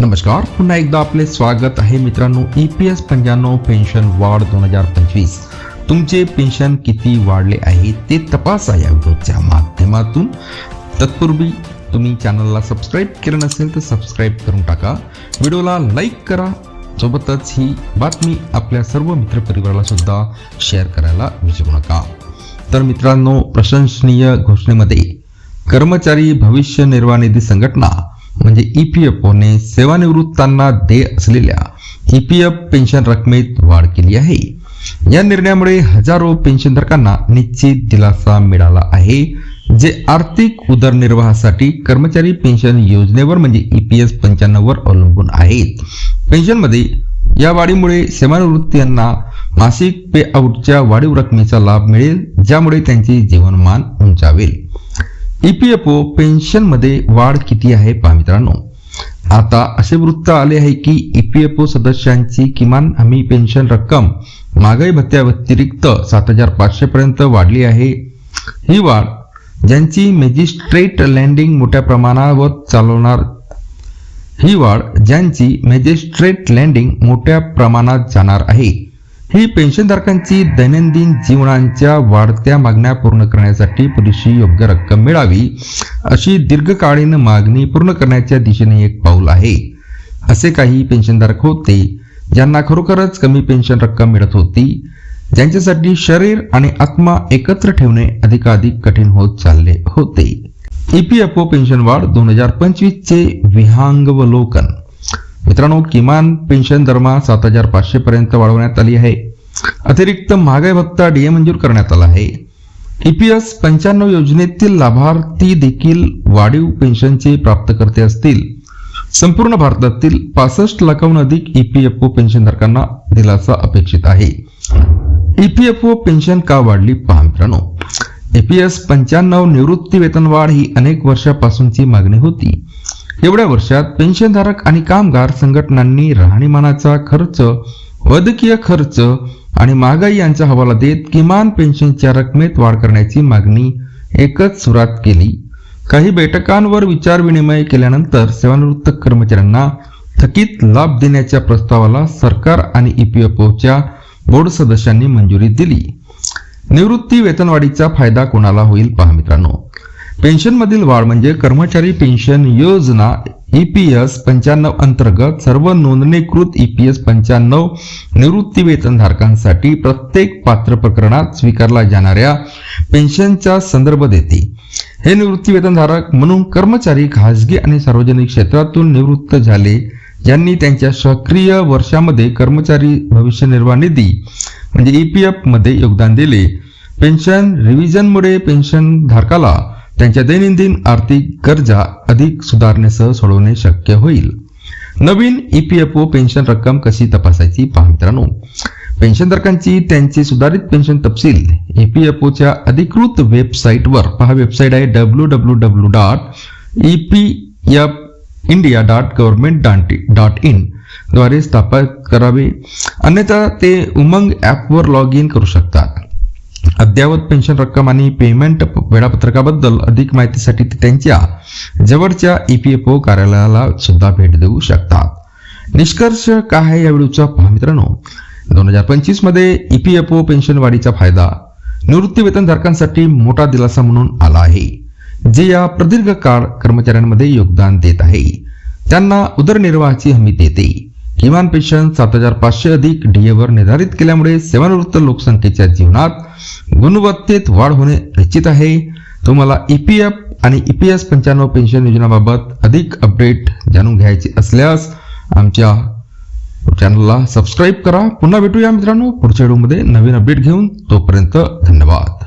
नमस्कार. पुन्हा एकदा आपले स्वागत आहे मित्रांनो ई पी एस पंच्याण्णव पेन्शन वाढ दोन हजार पंचवीस. तुमचे पेन्शन किती वाढले आहे ते तपासा या व्हिडिओच्या माध्यमातून. तत्पूर्वी तुम्ही चॅनलला सबस्क्राईब केलं नसेल तर सबस्क्राईब करून टाका. व्हिडिओला लाईक करा. सोबतच ही बातमी आपल्या सर्व मित्रपरिवाराला सुद्धा शेअर करायला विसरू नका. तर मित्रांनो प्रशंसनीय घोषणेमध्ये कर्मचारी भविष्य निर्वाह निधी संघटना म्हणजे ई पी एफ ओने सेवानिवृत्तांना देय असलेल्या ई पी एफ पेन्शन रकमेत वाढ केली आहे. या निर्णयामुळे हजारो पेन्शनधारकांना निश्चित दिलासा मिळाला आहे जे आर्थिक उदरनिर्वाहासाठी कर्मचारी पेन्शन योजनेवर म्हणजे ई पी एस पंच्याण्णववर अवलंबून आहेत. पेन्शनमध्ये या वाढीमुळे सेवानिवृत्ती यांना मासिक पे आऊटच्या वाढीव रकमेचा लाभ मिळेल ज्यामुळे त्यांचे जीवनमान उंचावेल. ईपीएफओ पेन्शनमध्ये वाढ किती आहे पहा मित्रांनो. आता असे वृत्त आले आहे की ईपीएफओ सदस्यांची किमान हमी पेन्शन रक्कम महागाई भत्त्या व्यतिरिक्त सात हजार पाचशे पर्यंत वाढली आहे. ही वाढ ज्यांची मॅजिस्ट्रेट लँडिंग मोठ्या प्रमाणावर चालवणार ही वाढ ज्यांची मॅजिस्ट्रेट लँडिंग मोठ्या प्रमाणात जाणार आहे. ही पेन्शनधारकांची दैनंदिन जीवनांच्या वाढत्या मागण्या पूर्ण करण्यासाठी पुरेशी योग्य रक्कम मिळावी अशी दीर्घकालीन मागणी पूर्ण करण्याच्या दिशेने एक पाऊल आहे. असे काही पेन्शनधारक होते ज्यांना खरोखरच कमी पेन्शन रक्कम मिळत होती ज्यांच्यासाठी शरीर आणि आत्मा एकत्र ठेवणे अधिकाधिक कठीण होत चालले होते. ईपीएफओ पेन्शन वाढ दोन हजार पंचवीसचे विहांगवलोकन मित्रांनो किमान पेन्शन दरमहा सात हजार पाचशे पर्यंत वाढवण्यात आली आहे. अतिरिक्त महागाई भत्ता डीए मंजूर करण्यात आला आहे. ईपीएस पंच्याण्णव योजनेतील लाभार्थी देखील वाढीव पेन्शनचे प्राप्तकर्ते असतील. संपूर्ण भारतातील पासष्ट लाखाहून अधिक ईपीएफओ पेन्शनधारकांना दिलासा अपेक्षित आहे. ईपीएफओ पेन्शन का वाढली पहा मित्रांनो. एपीएस पंच्याण्णव निवृत्ती वेतन वाढ ही अनेक वर्षापासूनची मागणी होती. एवढ्या वर्षात पेन्शनधारक आणि कामगार संघटनांनी राहणीमानाचा खर्च वैद्यकीय खर्च आणि महागाई यांचा हवाला देत किमान पेन्शनच्या रकमेत वाढ करण्याची मागणी एकच सुरात केली. काही बैठकांवर विचारविनिमय केल्यानंतर सेवानिवृत्त कर्मचाऱ्यांना थकीत लाभ देण्याच्या प्रस्तावाला सरकार आणि ईपीएफओच्या बोर्ड सदस्यांनी मंजुरी दिली. निवृत्ती वेतनवाढीचा फायदा कोणाला होईल पहा मित्रांनो. पेन्शनमधील वाढ म्हणजे कर्मचारी पेन्शन योजना ईपीएस पंच्याण्णव अंतर्गत सर्व नोंदणीकृत ईपीएस पंच्याण्णव निवृत्ती वेतनधारकांसाठी प्रत्येक पात्र प्रकरणात स्वीकारला जाणाऱ्या पेन्शनचा संदर्भ देते. हे निवृत्ती वेतनधारक म्हणून कर्मचारी खासगी आणि सार्वजनिक क्षेत्रातून निवृत्त झाले ज्यांनी त्यांच्या सक्रिय वर्षामध्ये कर्मचारी भविष्य निर्वाह निधी म्हणजे ईपीएफमध्ये योगदान दिले. पेन्शन रिव्हिजनमुळे पेन्शन धारकाला त्यांच्या दैनंदिन आर्थिक गरजा अधिक सुधारणेसह सोडवणे शक्य होईल. नवीन ईपीएफओ पेन्शन रक्कम कशी तपासायची पहा मित्रांनो. पेन्शनधारकांची त्यांचे सुधारित पेन्शन तपशील ईपीएफओच्या अधिकृत वेबसाईटवर. पहा वेबसाईट आहे W W W dot E P India dot government dot dot इनद्वारे स्थापित करावे. अन्यथा ते उमंग ॲपवर लॉग इन करू शकतात. अद्ययावत पेन्शन रक्कम आणि पेमेंट वेळापत्रकाबद्दल अधिक माहितीसाठी ते त्यांच्या जवळच्या ईपीएफओ कार्यालयाला सुद्धा भेट देऊ शकतात. निष्कर्ष काय आहे या व्हिडिओचा पहा मित्रांनो. दोन हजार पंचवीसमध्ये ईपीएफओ पेन्शन वाढीचा फायदा निवृत्तीवेतनधारकांसाठी मोठा दिलासा म्हणून आला आहे. जे या प्रदीर्घ काळ कर्मचाऱ्यांमध्ये योगदान देत आहे. त्यांना उदरनिर्वाहाची हमी देते. किमान पेन्शन सात हजार पाचशे अधिक डीएवर निर्धारित केल्यामुळे सेवानिवृत्त लोकसंख्येच्या जीवनात गुणवत्तेत वाढ होणे निश्चित आहे. तुम्हाला ईपीएफ आणि ईपीएस पंच्याण्णव पेन्शन योजनाबाबत अधिक अपडेट जाणून घ्यायचे असल्यास आमच्या चॅनलला सबस्क्राईब करा. पुन्हा भेटूया मित्रांनो पुढच्या व्हिडिओमध्ये नवीन अपडेट घेऊन. तोपर्यंत धन्यवाद.